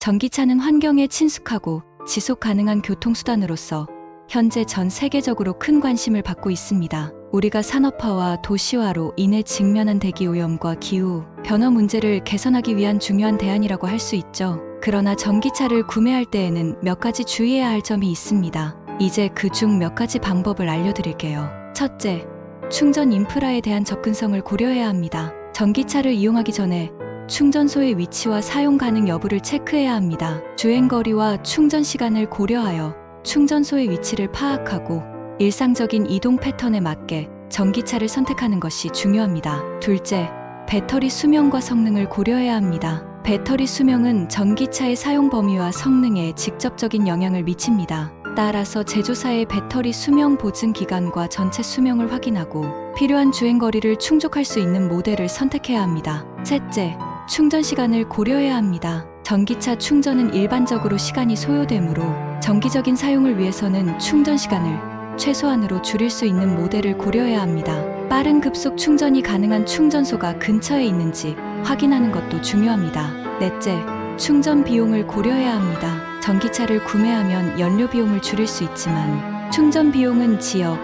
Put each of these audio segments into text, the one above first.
전기차는 환경에 친숙하고 지속 가능한 교통수단으로서 현재 전 세계적으로 큰 관심을 받고 있습니다. 우리가 산업화와 도시화로 인해 직면한 대기 오염과 기후 변화 문제를 개선하기 위한 중요한 대안이라고 할 수 있죠. 그러나 전기차를 구매할 때에는 몇 가지 주의해야 할 점이 있습니다. 이제 그 중 몇 가지 방법을 알려드릴게요. 첫째, 충전 인프라에 대한 접근성을 고려해야 합니다. 전기차를 이용하기 전에 충전소의 위치와 사용 가능 여부를 체크해야 합니다. 주행거리와 충전 시간을 고려하여 충전소의 위치를 파악하고 일상적인 이동 패턴에 맞게 전기차를 선택하는 것이 중요합니다. 둘째, 배터리 수명과 성능을 고려해야 합니다. 배터리 수명은 전기차의 사용 범위와 성능에 직접적인 영향을 미칩니다. 따라서 제조사의 배터리 수명 보증 기간과 전체 수명을 확인하고 필요한 주행 거리를 충족할 수 있는 모델을 선택해야 합니다. 셋째, 충전 시간을 고려해야 합니다. 전기차 충전은 일반적으로 시간이 소요되므로 정기적인 사용을 위해서는 충전 시간을 최소한으로 줄일 수 있는 모델을 고려해야 합니다. 빠른 급속 충전이 가능한 충전소가 근처에 있는지 확인하는 것도 중요합니다. 넷째, 충전 비용을 고려해야 합니다. 전기차를 구매하면 연료 비용을 줄일 수 있지만 충전 비용은 지역,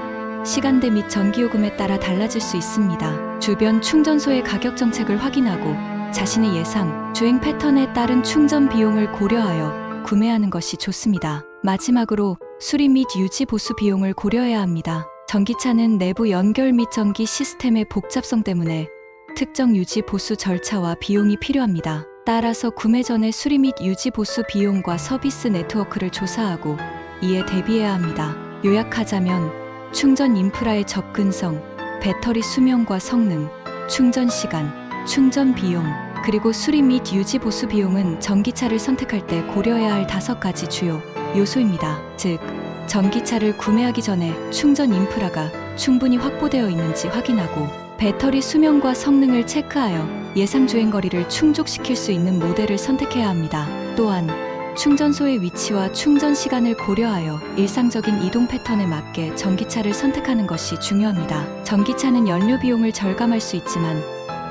시간대 및 전기요금에 따라 달라질 수 있습니다. 주변 충전소의 가격 정책을 확인하고 자신의 예상, 주행 패턴에 따른 충전 비용을 고려하여 구매하는 것이 좋습니다. 마지막으로 수리 및 유지 보수 비용을 고려해야 합니다. 전기차는 내부 연결 및 전기 시스템의 복잡성 때문에 특정 유지 보수 절차와 비용이 필요합니다. 따라서 구매 전에 수리 및 유지 보수 비용과 서비스 네트워크를 조사하고 이에 대비해야 합니다. 요약하자면 충전 인프라의 접근성, 배터리 수명과 성능, 충전 시간, 충전 비용, 그리고 수리 및 유지 보수 비용은 전기차를 선택할 때 고려해야 할 다섯 가지 주요 요소입니다. 즉, 전기차를 구매하기 전에 충전 인프라가 충분히 확보되어 있는지 확인하고 배터리 수명과 성능을 체크하여 예상 주행 거리를 충족시킬 수 있는 모델을 선택해야 합니다. 또한 충전소의 위치와 충전 시간을 고려하여 일상적인 이동 패턴에 맞게 전기차를 선택하는 것이 중요합니다. 전기차는 연료 비용을 절감할 수 있지만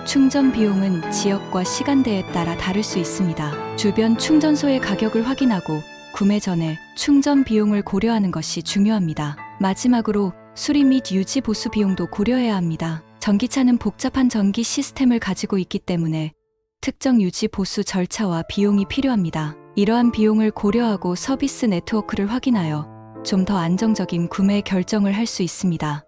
충전 비용은 지역과 시간대에 따라 다를 수 있습니다. 주변 충전소의 가격을 확인하고 구매 전에 충전 비용을 고려하는 것이 중요합니다. 마지막으로 수리 및 유지 보수 비용도 고려해야 합니다. 전기차는 복잡한 전기 시스템을 가지고 있기 때문에 특정 유지 보수 절차와 비용이 필요합니다. 이러한 비용을 고려하고 서비스 네트워크를 확인하여 좀 더 안정적인 구매 결정을 할 수 있습니다.